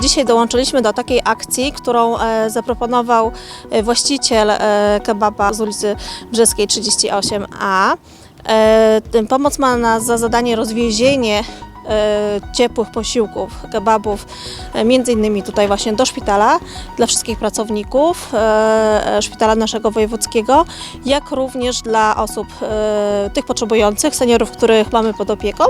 dzisiaj dołączyliśmy do takiej akcji, którą e, zaproponował e, właściciel e, kebaba z ulicy Brzeskiej 38A. E, ten Pomoc ma na, za zadanie rozwiezienie ciepłych posiłków, kebabów, między innymi tutaj właśnie do szpitala dla wszystkich pracowników szpitala naszego wojewódzkiego, jak również dla osób tych potrzebujących, seniorów, których mamy pod opieką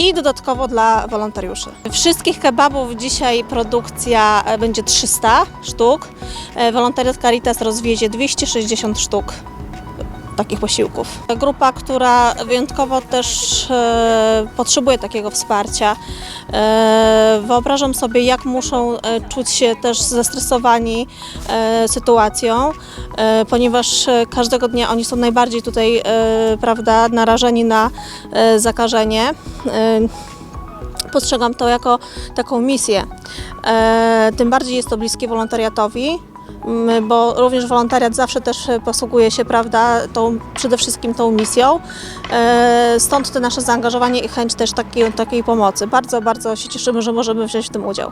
i dodatkowo dla wolontariuszy. Wszystkich kebabów dzisiaj produkcja e, będzie 300 sztuk. E, Wolontariat Caritas rozwiezie 260 sztuk takich posiłków. Grupa, która wyjątkowo też e, potrzebuje takiego wsparcia. E, wyobrażam sobie, jak muszą e, czuć się też zestresowani e, sytuacją, e, ponieważ e, każdego dnia oni są najbardziej tutaj, e, prawda, narażeni na e, zakażenie. E, Postrzegam to jako taką misję. E, tym bardziej jest to bliskie wolontariatowi, bo również wolontariat zawsze też e, posługuje się, prawda, tą, przede wszystkim tą misją. E, stąd to nasze zaangażowanie i chęć też takiej, takiej pomocy. Bardzo, bardzo się cieszymy, że możemy wziąć w tym udział.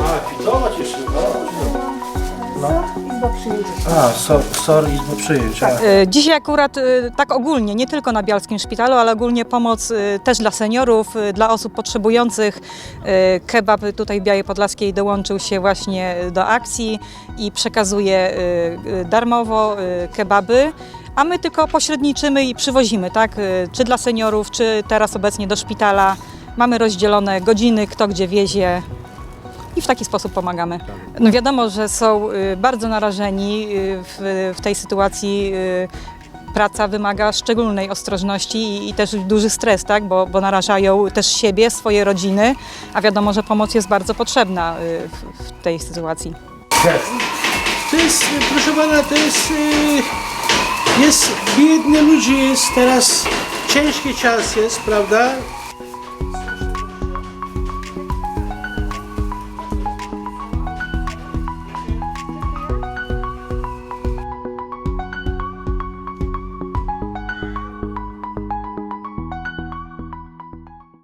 A, filować jeszcze, no. A, SOR, SOR Izbo Przyjęć. a. E, Dzisiaj akurat e, tak ogólnie, nie tylko na Bialskim Szpitalu, ale ogólnie pomoc e, też dla seniorów, e, dla osób potrzebujących. E, Kebab tutaj w Białej Podlaskiej dołączył się właśnie do akcji i przekazuje e, e, darmowo e, kebaby. A my tylko pośredniczymy i przywozimy, tak? E, Czy dla seniorów, czy teraz obecnie do szpitala. Mamy rozdzielone godziny, kto gdzie wiezie i w taki sposób pomagamy. No wiadomo, że są y, bardzo narażeni y, w, w tej sytuacji. y, Praca wymaga szczególnej ostrożności i, i też duży stres, tak? bo, bo narażają też siebie, swoje rodziny, a wiadomo, że pomoc jest bardzo potrzebna w, w tej sytuacji. To jest, proszę pana, to jest, jest biedne ludzie, jest teraz ciężki czas jest, prawda?